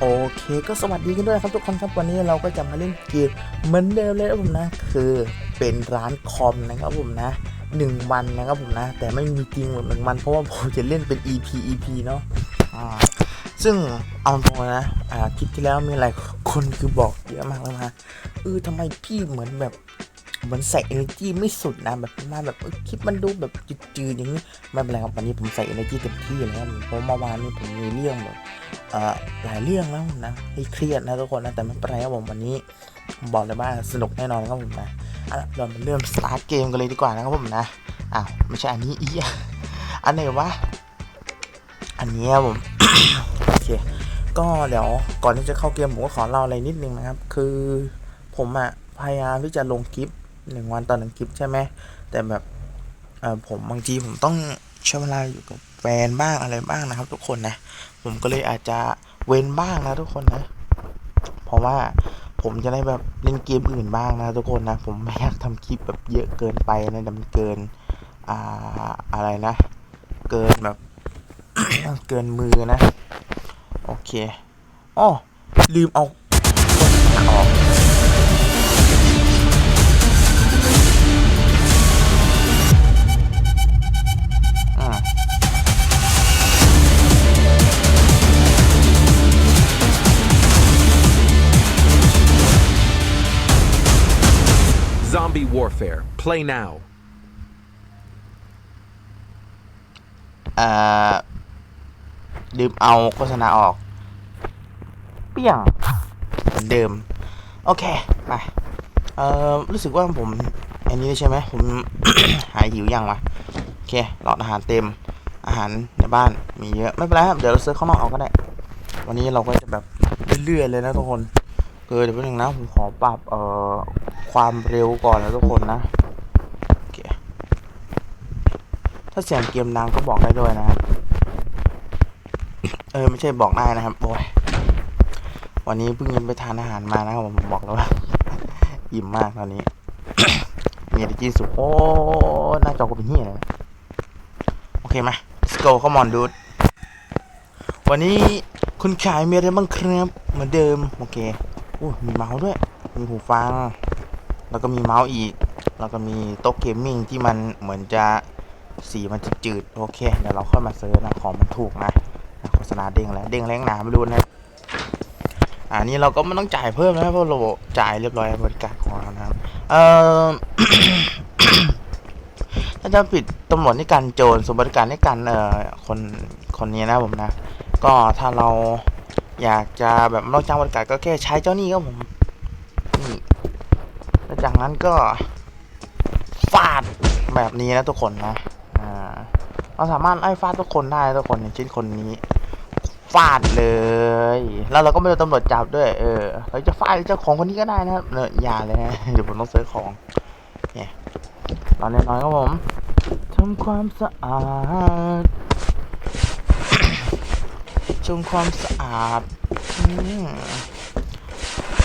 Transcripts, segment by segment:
โอเคก็สวัสดีกันด้วยครับทุกคนครับวันนี้เราก็จะมาเล่นเกมเหมือนเดิมเลยครับผมนะ คือเป็นร้านคอมนะครับผมนะหนึ่งวันนะครับผมนะ แต่ไม่มีจริงหมดหนึ่งวันเพราะว่าผมจะเล่นเป็น EP EP เนาะอ่าซึ่งเอาตรงนะอ่าคลิปที่แล้วมีอะไรคนคือบอกเยอะมากเลยนะเออทำไมพี่เหมือนแบบ มือนใส่ energy ไม่สุดนะแบบมาแบบคลิปมันดูแบบจืดๆอย่างนี้ไม่เป็นไรครับวันนี้ผมใส่ energy เต็มที่เลยครับเพราะเมื่อวานนี้ผมมีเรื่องแบบหลายเรื่องแล้วนะให้เครียดนะทุกคนนะแต่ไม่เป็นไรครับผมวันนี้ผมบอกเลยว่าสนุกแน่นอนครับผมนะอะเรามาเริ่มสตาร์ทเกมกันเลยดีกว่านะครับผมนะอ้าวไม่ใช่อันนี้อีอะอันไหนวะอันนี้ครับผมโอเคก็เดี๋ยวก่อนที่จะเข้าเกมผมก็ขอเล่าอะไรนิดนึงนะครับ คือผมอะพยายามที่จะลงคลิป หนึ่งวันต่อหนึ่งคลิปใช่ไหมแต่แบบเออผมบางทีผมต้องใช้เวลาอยู่กับแฟนบ้างอะไรบ้างนะครับ ทุกคนนะ ผมก็เลยอาจจะเว้นบ้างนะทุกคนนะ เพราะว่าผมจะได้แบบเล่นเกมอื่นบ้างนะทุกคนนะ ผมไม่อยากทำคลิปแบบเยอะเกินไปนะแต่มันเกินอ่าอะไรนะ เกินแบบเกินมือนะ โอเคอ้อลืมเอา Play now. อ่าลืมเอาโฆษณาออก เปี้ยงเหมือนเดิม โอเค ไป เอ่อ รู้สึกว่าผม อันนี้ใช่ไหม ผม หายหิวยังวะ โอเค หลอดอาหารเต็ม อาหารในบ้านมีเยอะ ไม่เป็นไรครับ เดี๋ยวเราซื้อข้างนอกเอาก็ได้ วันนี้เราก็จะแบบเรื่อยๆเลยนะทุกคนเออเดี๋ยวแป๊บนึงนะ ผมขอปรับ เอ่อ ความเร็วก่อนนะทุกคนนะ โอเค ถ้าเสียงเกมดังก็บอกได้ด้วยนะครับ เออไม่ใช่บอกได้นะครับโอ้ยวันนี้เพิ่งยังไปทานอาหารมานะครับผมบอกแล้วว่าอิ่มมากตอนนี้มีอะไรกินสุดโอ้หน้าจอกูเป็นเหี้ยเลยนะโอเคมา let's go come on dude วันนี้คุณขายมีอะไรบ้างครับเหมือนเดิม โอเคโอ้มีเมาส์ด้วย มีหูฟัง แล้วก็มีเมาส์อีก แล้วก็มีโต๊ะเกมมิ่งที่มันเหมือนจะ สีมันจะจืดโอเค เดี๋ยวเราค่อยมาซื้อนะของมันถูกนะโฆษณาเด้งแล้ว เด้งแรงหนาไม่รู้นะอันนี้เราก็ไม่ต้องจ่ายเพิ่มนะเพราะเราจ่ายเรียบร้อยบริการของเรานะครับเอ่อถ้าจะปิดตำรวจในการโจรสมบริการในการเอ่อคนคนนี้นะผมนะ ก็ถ้าเราอยากจะแบบไม่ต้องจ้างบริการก็แค่ใช้เจ้านี้ครับผมนี่แล้วจากนั้นก็ฟาดแบบนี้นะทุกคนนะ เราสามารถไล่ฟาดทุกคนได้ทุกคนอย่างเช่นคนนี้ฟาดเลย แล้วเราก็ไม่โดนตำรวจจับด้วย เออ เราจะฟาดเจ้าของคนนี้ก็ได้นะครับเนอะอย่าเลยนะเดี๋ยวผมต้องซื้อของเนี่ยตอนน้อยๆครับผมทำความสะอาดชมความสะอาดอ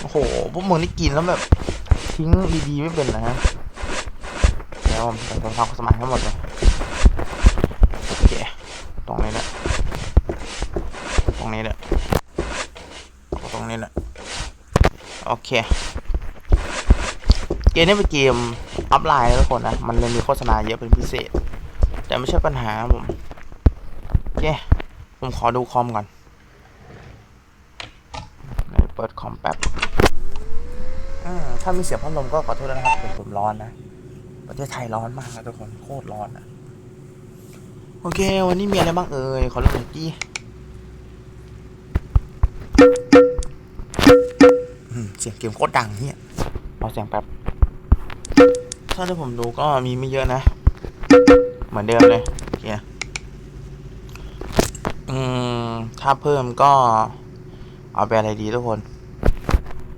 โอ้โห พวกมึงนี่กินแล้วแบบ ทิ้งดีๆไม่เป็นนะฮะเดี๋ยวผมจะทำสมัยทั้งหมดเลย โอเค ตรงนี้แหละ ตรงนี้แหละตรงนี้แหละ โอเค เกมนี้เป็นเกมอัพไลน์นะทุกคนนะ มันเลยมีโฆษณาเยอะเป็นพิเศษ แต่ไม่ใช่ปัญหาผมโอเค ผมขอดูคอมก่อนเปิดคอมแป๊บถ้ามีเสียงพัดลมก็ขอโทษนะครับผมผมร้อนนะ ประเทศไทยร้อนมากนะทุกคน โคตรร้อนนะโอเค วันนี้มีอะไรบ้างเอ่ย ขอเริ่มจากที่ เสียงเกมโคตรดังเนี่ยเอาเสียงแป๊บถ้าที่ผมดูก็มีไม่เยอะนะ เหมือนเดิมเลยโอเคอืมถ้าเพิ่มก็ เอาไปอะไรดีทุกคน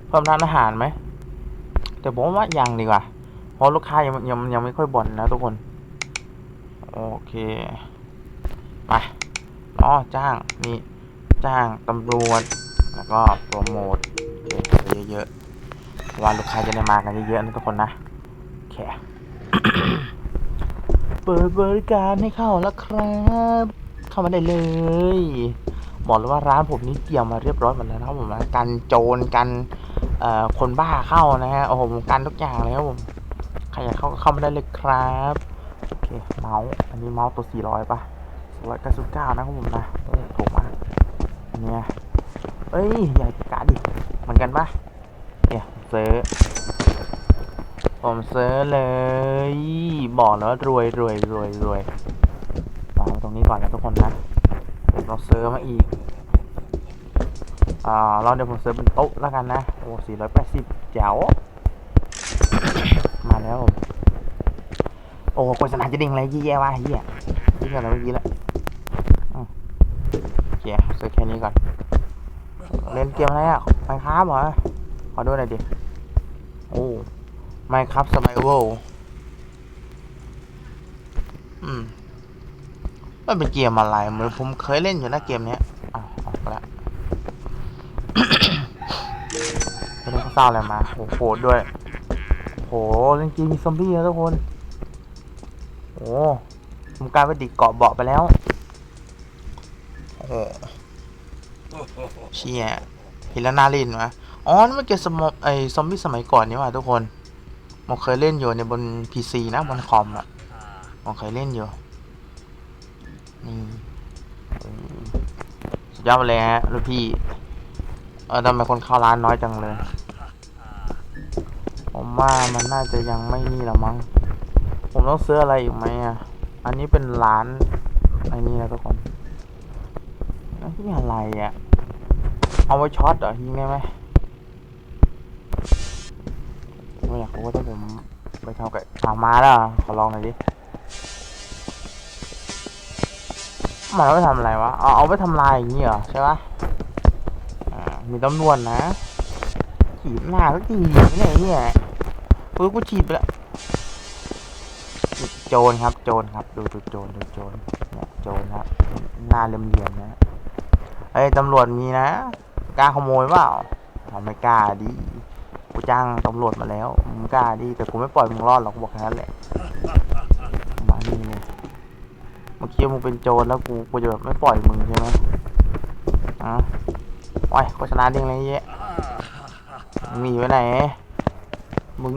เพิ่มร้านอาหารไหม แต่ผมว่ายังดีกว่า เพราะลูกค้ายังยังยังไม่ค่อยบ่นนะทุกคน โอเค ไปอ๋อจ้างนี่ จ้างตำรวจ แล้วก็โปรโมท เยอะๆว่าลูกค้าจะได้มากันเยอะๆนะทุกคนนะโอเคเปิดบริการให้เข้าแล้วครับ เข้ามาได้เลยบอกเลยว่าร้านผมนี่เตรียมมาเรียบร้อยหมดแล้วนะผมนะกันโจรกันคนบ้าเข้านะฮะโอ้โหกันทุกอย่างเลยครับผมใครอยากเข้าก็เข้ามาได้เลยครับโอเคเมาส์อันนี้เมาส์ตัว 400ป่ะ499นะครับผมนะโอ้ถูกมากเนี้ยเอ้ยอย่กะดิเหมือนกันปะ เนี่ยผมซื้อผมซื้อเลย บอกแล้วรวยรวยรวยรวยวางไว้ตรงนี้ก่อนนะทุกคนนะ เราเซิร์มาอีก อ่า เราเดี๋ยวผมเซิร์เป็นโต๊ะแล้วกันนะ โอ้สี่ร้อยแปดสิบแจ๋วมาแล้ว โอ้โฆษณาจะดิ่งอะไรยี่แย่วะเฮียยิ่งกว่าเรเมื่อกี้ละอืมโอเคเซิร์แค่นี้ก่อน เล่นเกมอะไรอะไมค์ครับเหรอ ขอดูหน่อยดิ โอ้ไมค์ครับสมัยเวลอืมมันเป็นเกมอะไรเหมือนผมเคยเล่นอยู่นะเกมนี้อ้าวออกไปละไม่ได้เขาเศร้าอะไรมาโหโหดด้วยโหเล่นเกมมีซอมบี้แล้วทุกคนโอ้ผมกลายเป็นดิเกาะเบาะไปแล้วโอ้โหเชี่ยเห็นแล้วน่าล่นวะ อ๋อนี่มันเกมสมไอซอมบี้สมัยก่อนนี่ว่ะทุกคนผมเคยเล่นอยู่ในบน PC นะบนคอมอะผมเคยเล่นอยู่ นี่สุดยอดไปเลยฮะลูกพี่ เออทำไมคนเข้าร้านน้อยจังเลย ผมว่ามันน่าจะยังไม่นี่ละมั้ง ผมต้องซื้ออะไรอีกไหมอะ อันนี้เป็นร้านไอ้นี่นะทุกคนนนี้อะไรอะ เอาไว้ช็อตเหรอยิงได้ไหม ไม่อยากรู้ว่าถ้าผมไปทำกับเอามาแล้วเหรอขอลองหน่อยดิมันเอาไปทำอะไรวะเอาเอาไปทำลายอย่างนี้เหรอใช่ปะอ่ามีตำรวจนะฉีดหน้าสักทีไม่ได้เนี่ยปื้กูฉีดไปแล้วโจรครับ โจรครับ ดูดูโจรดูโจรเนี่ยโจรครับหน้าเหลี่ยมๆนะเฮ้ยตำรวจมีนะกล้าขโมยเปล่าเราไม่กล้าดิ จ้างตำรวจมาแล้วมึงกล้าดิแต่กูไม่ปล่อยมึงรอดหรอกกูบอกแค่นั้นแหละมานี่เลยเมื่อกี้มึงเป็นโจรแล้วกูกูจะแบบไม่ปล่อยมึงใช่ไหมอะโอ้ยโฆษณาเด้งอะไรเยอะมึงหนีไปไหน มึง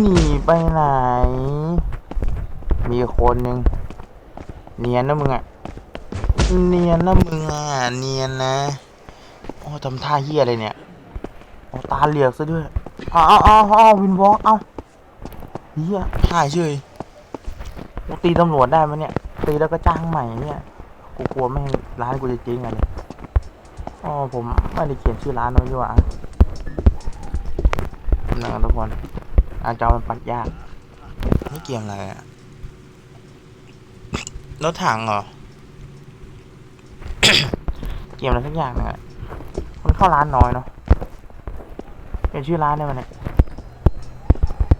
หนีไปไหน มีคนหนึ่งเนียนนะมึงอะเนียนนะมึงอะเนียนนะ โอ้ทำท่าเฮียอะไรเนี่ย โอ้ตาเหลือกซะด้วยอ้าวอ้าวอ้าวอ้าววินวอล์กเอ้าเฮียถ่ายเฉยกูตีตำรวจได้ไหมเนี่ย ตีแล้วก็จ้างใหม่เนี่ยกูกลัวไม่งร้านกูจะจริงอะเนี่ยอ๋อผมไม่ได้เขียนชื่อร้านไว้ด้วยอะนะครับทุกคนอาจอมันปัดยากนี่เกมอะไรอะรถถังเหรอ เกมอะไรสักอย่างนึงอะมันเข้าร้านน้อยเนาะ เปลี่ยนชื่อร้านได้ไหมเนี่ย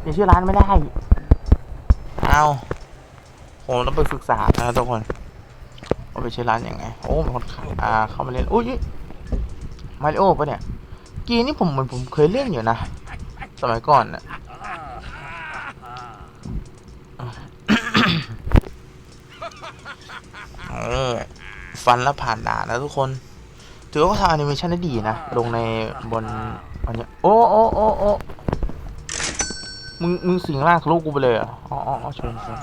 เปลี่ยนชื่อร้านไม่ได้ เอาผมต้องไปศึกษานะทุกคนว่าไปใช้ร้านยังไง โอ้เป็นคนขายอ่า เข้ามาเล่นอุ้ยมาริโอ้ปะเนี่ย กีนี่ผมเหมือนผมเคยเล่นอยู่นะ สมัยก่อนน่ะโอ้ฟันแล้วผ่านด่านนะทุกคน ถือว่าเขาทำแอนิเมชันได้ดีนะ ลงในบน อันเนี้ยโอ้โอ้โอ้โอ้มึงมึงสิงร่างทะลุกูไปเลยเหรออ๋ออ๋ออ๋อชนชน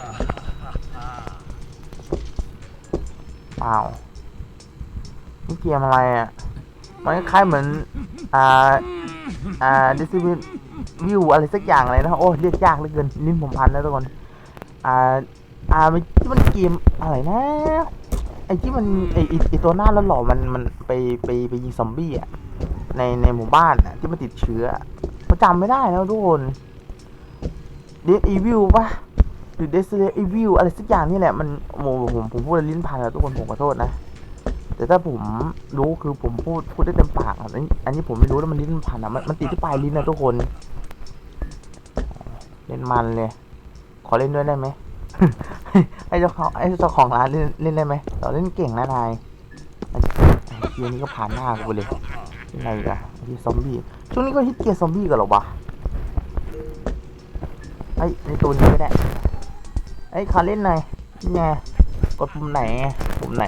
เปล่านี่เกมอะไรอะ มันคล้ายเหมือน อ่า อ่าดิสซิวิวอะไรสักอย่างอะไรนะโอ้เรียกยากเหลือเกินนิ้นผมพันแล้วทุกคน อ่า อ่ามันที่มันเกมอะไรนะไอ้ที่มันไอ้ไอ้ตัวหน้าแล้วหล่อมันมันไปไปไปยิงซอมบี้อะ ในในหมู่บ้านอะที่มันติดเชื้อประจำไม่ได้แล้วทุกคนเดดอีวิวปะหรือ Destiny Evil อะไรสักอย่างนี่แหละมันโมผมผมพูดลิ้นพันแล้วทุกคนผมขอโทษนะ แต่ถ้าผมรู้คือผมพูดพูดได้เต็มปากอันนี้อันนี้ผมไม่รู้แล้วมันลิ้นพันอะมันมันติดที่ปลายลิ้นนะทุกคน เล่นมันเลย ขอเล่นด้วยได้ไหมไอ้เจ้าของไอ้เจ้าของร้านเล่นเล่นได้ไหมเราเล่นเก่งนะนายไอ้เกียร์นี้ก็ผ่านหน้ากูเลย ยังไงอีกันไอ้ซอมบี้ช่วงนี้ก็ฮิตเกียร์ซอมบี้กันเหรอวะไอ้ยในตัวนี้ก็ได้เอ้ยขอเล่นหน่อยนี่ไงกดปุ่มไหนปุ่มไหน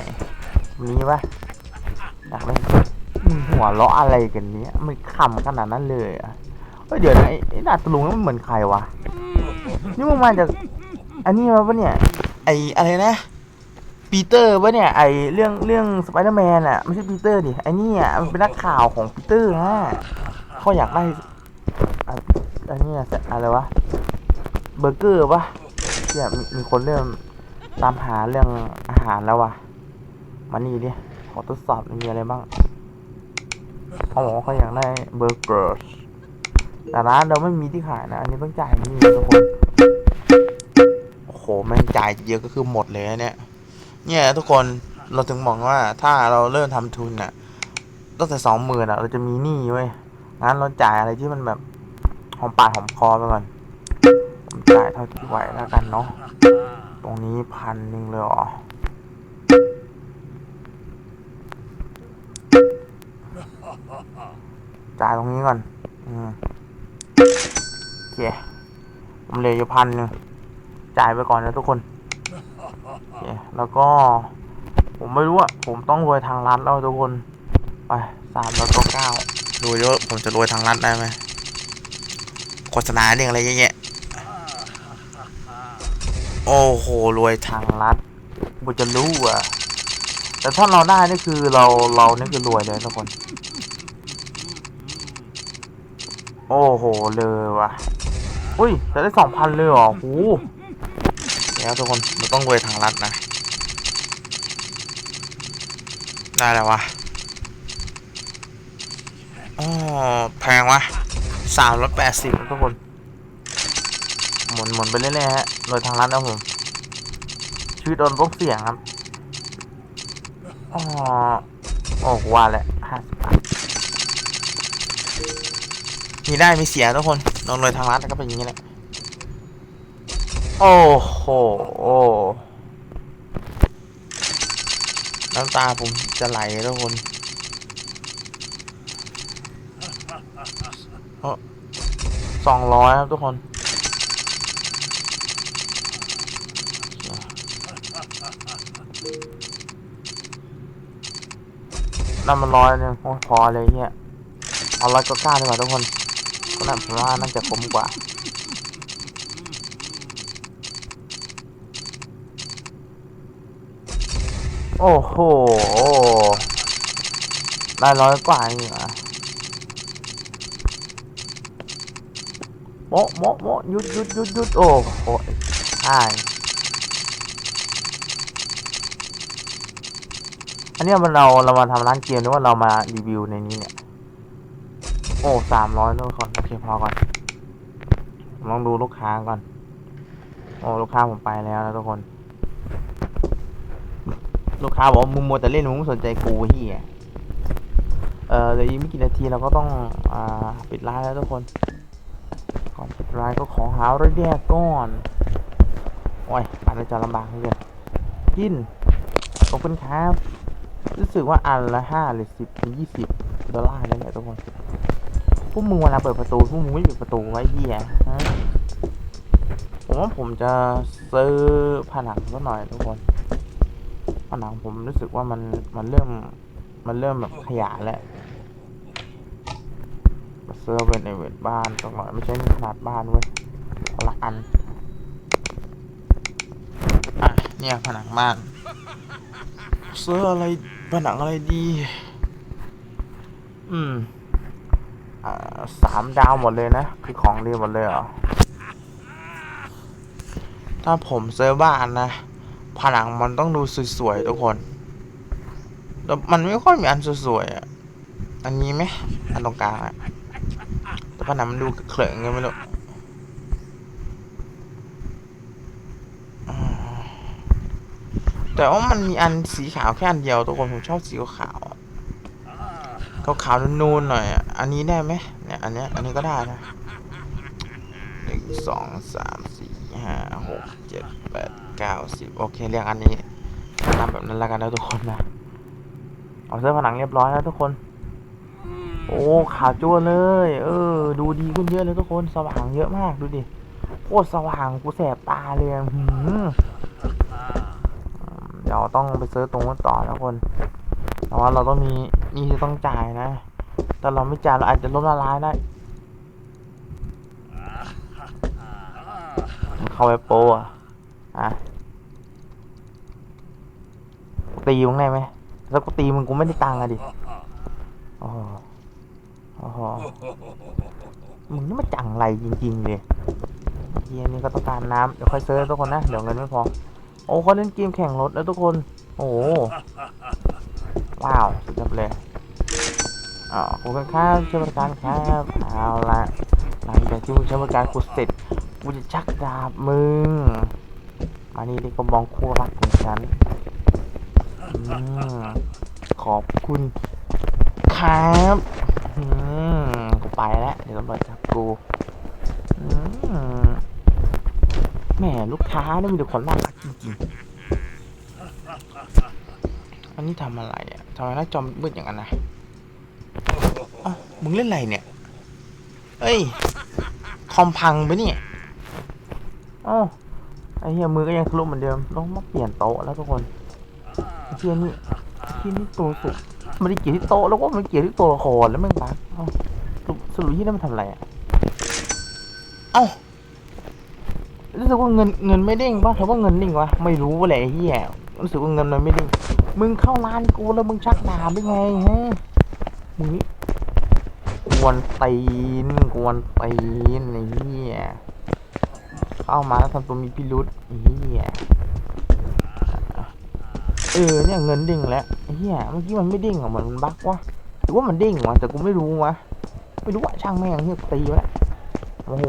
ปุ่มนี้ปะอยากเล่นมึงหัวเราะอะไรกันเนี้ยมันขำขนาดนั้นเลยเหรอะเฮ้ยเดี๋ยวนะไอ้ไอ้ดาตะลุงนั่นมันเหมือนใครวะนี่มึงมาจากอันนี้มาปะเนี่ยไออะไรนะ ปีเตอร์ปะเนี่ยไอเรื่องเรื่องสไปเดอร์แมนอะไม่ใช่ปีเตอร์ดิไอนี่อะมันเป็นนักข่าวของปีเตอร์ฮะเขาอยากได้อันนี้อะอะไรวะเบอร์เกอร์ปะเนี่ยมีคนเริ่มตามหาเรื่องอาหารแล้ววะมานี่ดิขอทดสอบมีอะไรบ้างเขาบอกว่าเขาอยากได้เบอร์เกอร์แต่ร้านเราไม่มีที่ขายนะ อันนี้ต้องจ่ายนี่ทุกคนโอ้โหแม่งจ่ายเยอะก็คือหมดเลยเนี่ย เนี่ยทุกคนเราถึงบอกว่าถ้าเราเริ่มทำทุนน่ะตั้งแต่สองหมื่นอะ เราจะมีหนี้เว้ยงั้นเราจ่ายอะไรที่มันแบบหอมปากหอมคอไปก่อนจ่ายเท่าที่ไหวแล้วกันเนาะตรงนี้พันหนึ่งเลยเหรอจ่ายตรงนี้ก่อน อืมโอเคผมเหลืออยู่พันหนึ่งจ่ายไปก่อนนะทุกคน แล้วก็ ผมไม่รู้อะผมต้องรวยทางรัฐแล้วทุกคน ไปสามร้อยเก้าดูเยอะผมจะรวยทางรัฐได้ไหมโฆษณาเรื่องอะไรเยอะแยะโอ้โหรวยทางรัฐผมจะรู้อะแต่ถ้าเราได้นี่คือเราเรานี่คือรวยเลยทุกคน โอ้โหเลยว่ะ อุ้ยจะได้สองพันเลยเหรอโห เดี๋ยวทุกคนเราต้องรวยทางรัฐนะ ได้แล้ววะอ๋อแพงวะสามร้อยแปดสิบทุกคน หมุนหมุนไปเรื่อยๆฮะรวยทางรัฐนะผม ชีวิตโดนพวกเสี่ยงครับอ๋อโอ้ว่าแหละห้าสิบบาทมีได้มีเสียทุกคนลงเลยทางรัฐก็เป็นอย่างนี้แหละ โอ้โห น้ำตาผมจะไหลทุกคนสองร้อยครับทุกคนนั่นมันร้อยหนึงโอ้ยพอเลยเฮียเอาร้อยก็กล้าดีกว่าทุกคนก็น่าผมว่าน่าจะคุ้มกว่า โอ้โห ได้ร้อยกว่านี่อะโมโมโมหยุดหยุดหยุดหยุดโอ้โหใช่อันเนี้ยมันเราเรามาทำร้านเกมหรือว่าเรามารีวิวในนี้เนี่ย โอ้สามร้อยทุกคนโอเคพอก่อนลองดูลูกค้าก่อน โอ้ลูกค้าผมไปแล้วนะทุกคน ลูกค้าบอกว่ามึงมัวแต่เล่นมึงไม่สนใจกูเฮียเออเดี๋ยวอีกไม่กี่นาทีเราก็ต้องอ่าปิดร้านแล้วทุกคนก่อนปิดร้านก็ขอหาอะไรแดกก่อนโอ้ยปันจะลำบากเลยกินขอบคุณครับ รู้สึกว่าอันละห้าหรือสิบหรือยี่สิบดอลลาร์แล้วเนี่ยทุกคนพวกมึงเวลาเปิดประตูพวกมึงไม่ปิดประตูไว้เหี้ยผมว่าผมจะซื้อผนังสักหน่อยทุกคน ผนังผมรู้สึกว่ามันมันเริ่มมันเริ่มแบบขยายแล้วมาซื้อเป็นในเวทบ้านสักหน่อยไม่ใช่ขนาดบ้านเว้ยละอันอะเนี่ยผนังบ้านเซื้ออะไรผนังอะไรดี อืม อ่าสามดาวหมดเลยนะ คือของดีหมดเลยเหรอ ถ้าผมเซื้อบ้านนะ ผนังมันต้องดูสวยๆทุกคนแล้วมันไม่ค่อยมีอันสวยๆอะอันนี้ไหมอันตรงกลางอะแต่ผนังมันดูเขลิงไงไม่รู้แต่ว่ามันมีอันสีขาวแค่อันเดียวทุกคนผมชอบสีขาวๆอะขาวๆนูนๆหน่อยอะอันนี้ได้ไหมเนี่ยอันเนี้ยอันนี้ก็ได้นะหนึ่งสองสามสี่ห้าหกเจ็ดแปด เก้าสิบโอเคเรียกอันนี้ทำแบบนั้นแล้วกันนะทุกคนนะเอาเสื้อผนังเรียบร้อยแล้วทุกคน โอ้ขาวจั่วเลย เออ ดูดีขึ้นเยอะเลยทุกคนสว่างเยอะมากดูดิโคตรสว่างกูแสบตาเลยหืมเดี๋ยวต้องไปซื้อตรงนู้นต่อนะทุกคนแต่ว่าเราต้องมีนี่จะต้องจ่ายนะ แต่เราไม่จ่ายเราอาจจะล้มละลายได้เข้าไปโปอะอะ ตีมึงได้ไหมแล้วกูตีมึงกูไม่ได้ตังค์อะดิโอ้โหโอ้โหมึงนี่มาจังไรจริงๆเลยเฮียนี่ก็ต้องการน้ำเดี๋ยวค่อยซื้อทุกคนนะ เดี๋ยวเงินไม่พอ โอ้เขาเล่นเกมแข่งรถแล้วทุกคน โอ้โหว้าวสุดยอดเลยอ๋อขอบคุณครับใช้บริการครับเอาละหลังจากที่มึงใช้บริการกูเสร็จกูจะชักดาบมึงมานี่ดิก็มองคู่รักของฉัน อืมขอบคุณครับอืมกูไปแล้วเดี๋ยวตำรวจจับกูอืมแหมลูกค้านี่มีแต่คนน่ารักจริงๆอันนี้ทำอะไรอะทำไมหน้าจอมมืดอย่างนั้นนะเอ้ามึงเล่นอะไรเนี่ยเอ้ยคอมพังไปเนี่ยเอ้าไอ้เหี้ยมือก็ยังทะลุเหมือนเดิมต้องมาเปลี่ยนโต๊ะแล้วทุกคน เหี้ยนี่ไอ้เหี้ยนี่ตัวสุดไมันได้เกี่ยวที่โต๊ะแล้วก็มันเกี่ยวที่ตัวละครแล้วมึงบักเอ้าสรุปสรุปที่นั่นมันทำอะไรอะเอ้ารู้สึกว่าเงินเงินไม่เด้งป่ะหรือว่าเงินนิ่งวะไม่รู้แหละไอ้เหี้ยรู้สึกว่าเงินมันไม่เด้งมึงเข้าร้านกูแล้วมึงชักดาบได้ไงฮะมึงนี่กวนตีนกวนตีนไอ้เหี้ยเข้ามาแล้วทำตัวมีพิรุษไอ้เหี้ยเออเนี่ยเงินเด้งแล้วเหี้ยเมื่อกี้มันไม่เด้งอะเหมือนมันบั๊กวะหรือว่ามันเด้งวะแต่กูไม่รู้วะไม่รู้ว่าช่างแม่งเฮียตีไปแล้วโอ้โห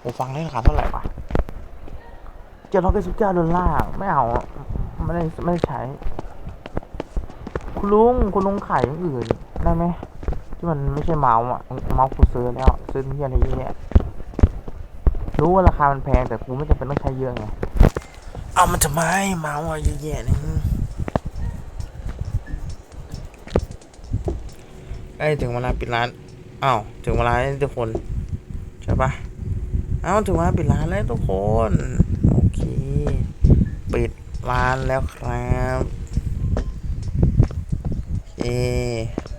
โอ้ฟังได้ราคาเท่าไหร่วะเจ็ดร้อยเก้าสิบเก้าดอลลาร์ไม่เอาไม่ได้ไม่ได้ใช้ คุณลุงคุณลุงขายอย่างอื่นได้ไหมที่มันไม่ใช่เมาส์อะเมาส์กูซื้อแล้วซื้อที่อะไรเยอะแยรู้ว่าราคามันแพงแต่กูไม่จำเป็นต้องใช้เยอะไง เอามันจะไม่เมาอะเยอะแยะนี่ใกล้ถึงเวลาปิดร้านอ้าวถึงเวลาแล้วทุกคนใช่ปะอ้าวถึงเวลาปิดร้านแล้วทุกคนโอเคปิดร้านแล้วครับโอ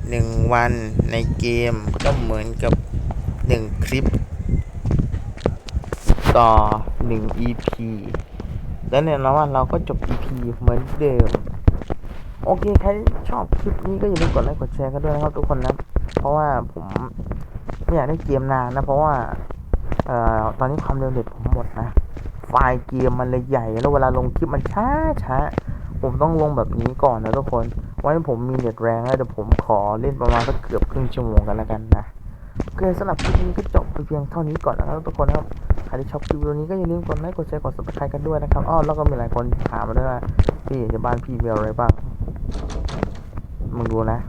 หนึ่งวันในเกมก็เหมือนกับหนึ่งคลิป ต่อหนึ่ง EP แล้วเนี่ยนะว่าเราก็จบ EP เหมือนเดิม โอเคใครชอบคลิปนี้ก็อย่าลืมกดไลค์กดแชร์กันด้วยนะครับทุกคนนะ เพราะว่าผมไม่อยากได้เกมนานนะ เพราะว่าเอ่อตอนนี้ความเร็วเน็ตผมหมดนะ ไฟล์เกมมันเลยใหญ่ แล้วเวลาลงคลิปมันช้าช้าผมต้องลงแบบนี้ก่อนนะทุกคนไว้ผมมีเน็ตแรงแล้วเดี๋ยวผมขอเล่นประมาณสักเกือบครึ่งชั่วโมงกันแล้วกันนะโอเคสำหรับคลิปนี้ก็จบไปเพียงเท่านี้ก่อนนะครับทุกคนครับ ใครที่ชอบคลิปวิดีโอนี้ก็อย่าลืมกดไลค์กดแชร์กด subscribe กันด้วยนะครับอ้อแล้วก็มีหลายคนถามมาด้วยว่าพี่จะบ้านพี่มีอะไรบ้างมึงดูนะ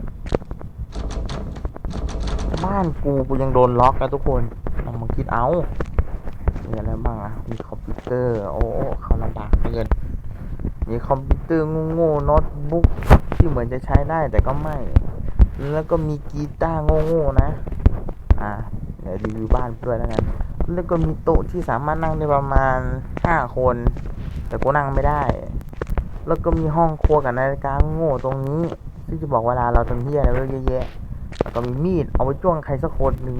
บ้านกูกูยังโดนล็อกแล้วทุกคนลองมาคิดเอามีอะไรบ้างอะมีคอมพิวเตอร์ โอ้เขาลำบากเหลือเกินมีคอมพิวเตอร์โง่ๆโน้ตบุ๊กที่เหมือนจะใช้ได้แต่ก็ไม่ แล้วก็มีกีตาร์โง่ๆนะ อ่า เดี๋ยวรีวิวบ้านด้วยแล้วกัน แล้วก็มีโต๊ะที่สามารถนั่งได้ประมาณห้าคน แต่กูนั่งไม่ได้ แล้วก็มีห้องครัวกับนาฬิกาโง่ตรงนี้ที่จะบอกเวลาเราทำเฮียอะไรเยอะแยะแล้วก็มีมีดเอาไว้จ้วงใครสักคนหนึ่ง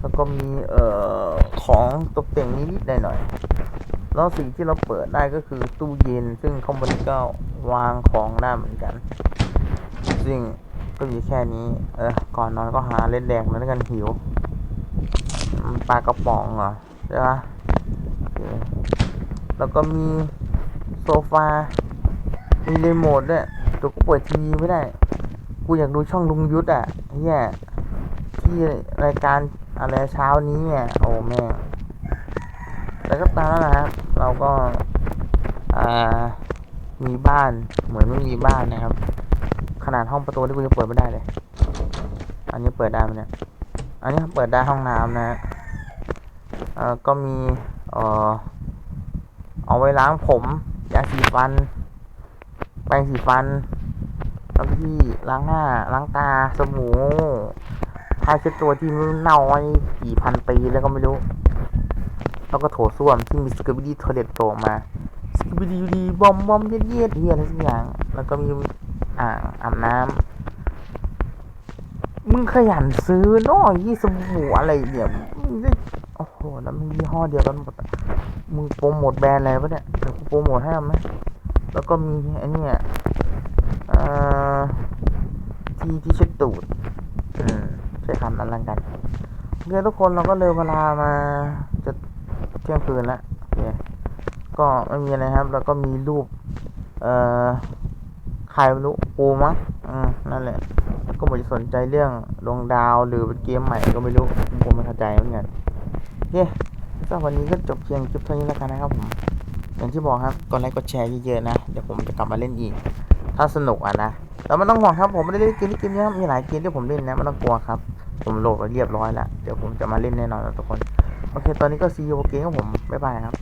แล้วก็มีเอ่อของตกแต่งนิดๆหน่อยๆแล้วสิ่งที่เราเปิดได้ก็คือตู้เย็น ซึ่งข้างบนนี้ก็วางของได้เหมือนกัน ซึ่งก็มีแค่นี้ เออก่อนนอนก็หาเล่นแดงแล้วกันหิว ปลากระป๋องเหรอใช่ปะแล้วก็มีโซฟา มีรีโมทด้วยตัวก็เปิดทีวีไม่ได้ กูอยากดูช่องลุงยุทธอะเฮียที่รายการอะไรเช้านี้อะโอ้แม่งแต่ก็ตามนั้นนะครับ เราก็อ่ามีบ้านเหมือนไม่มีบ้านนะครับ ขนาดห้องประตูที่กูยังเปิดไม่ได้เลย อันนี้เปิดได้ไหมเนี่ย อันนี้เปิดได้ห้องน้ำนะฮะ ก็มีเอาไว้ล้างผมยาสีฟัน แปรงสีฟันแล้วที่ล้างหน้า ล้างตาสบู่ผ้าเช็ดตัวที่เน่าไว้กี่พันปีแล้วก็ไม่รู้ แล้วก็โถส้วมที่มีสกิบดี้โทเลตโผล่ออกมาสกิบดี้ดีบอมบอมเย็ดเย็ดเฮียอะไรสักอย่าง แล้วก็มีอ่างอาบน้ำมึงขยันซื้อน้อยยี่สบู่อะไรเนี่ย โหแล้วมียี่ห้อเดียวกันหมดมึงโปรโมทแบรนด์อะไรวะเนี่ยเดี๋ยวกูโปรโมทให้ไหมแล้วก็มีไอ้นี่อ่อที่ที่เช็ดตูดอืมใช้คำนั้นละกันโอเคทุกคนเราก็เลยเวลามาจะเที่ยงคืนล้วโอเคก็ไม่มีอะไรครับ แล้วก็มีรูป เอ่อใครไม่รู้ปูมั้งอืมนั่นแหละก็ไม่ได้สนใจเรื่องดวงดาวหรือเป็นเกมใหม่ก็ไม่รู้ผมไม่เข้าใจเหมือนกัน โอเคก็วันนี้ก็จบเพียงคลิปเท่านี้แล้วกันนะครับผมอย่างที่บอกครับกดไลค์กดแชร์เยอะๆนะ เดี๋ยวผมจะกลับมาเล่นอีก ถ้าสนุกอะนะแล้วไม่ต้องห่วงครับผมไม่ได้เล่นเกมนี้เกมนี้ครับมีหลายเกมที่ผมเล่นนะไม่ต้องกลัวครับ ผมโหลดไว้เรียบร้อยแล้วเดี๋ยวผมจะมาเล่นแน่นอนนะทุกคนโอเคตอนนี้ก็ซีโอเกมครับผมบ๊ายบายครับ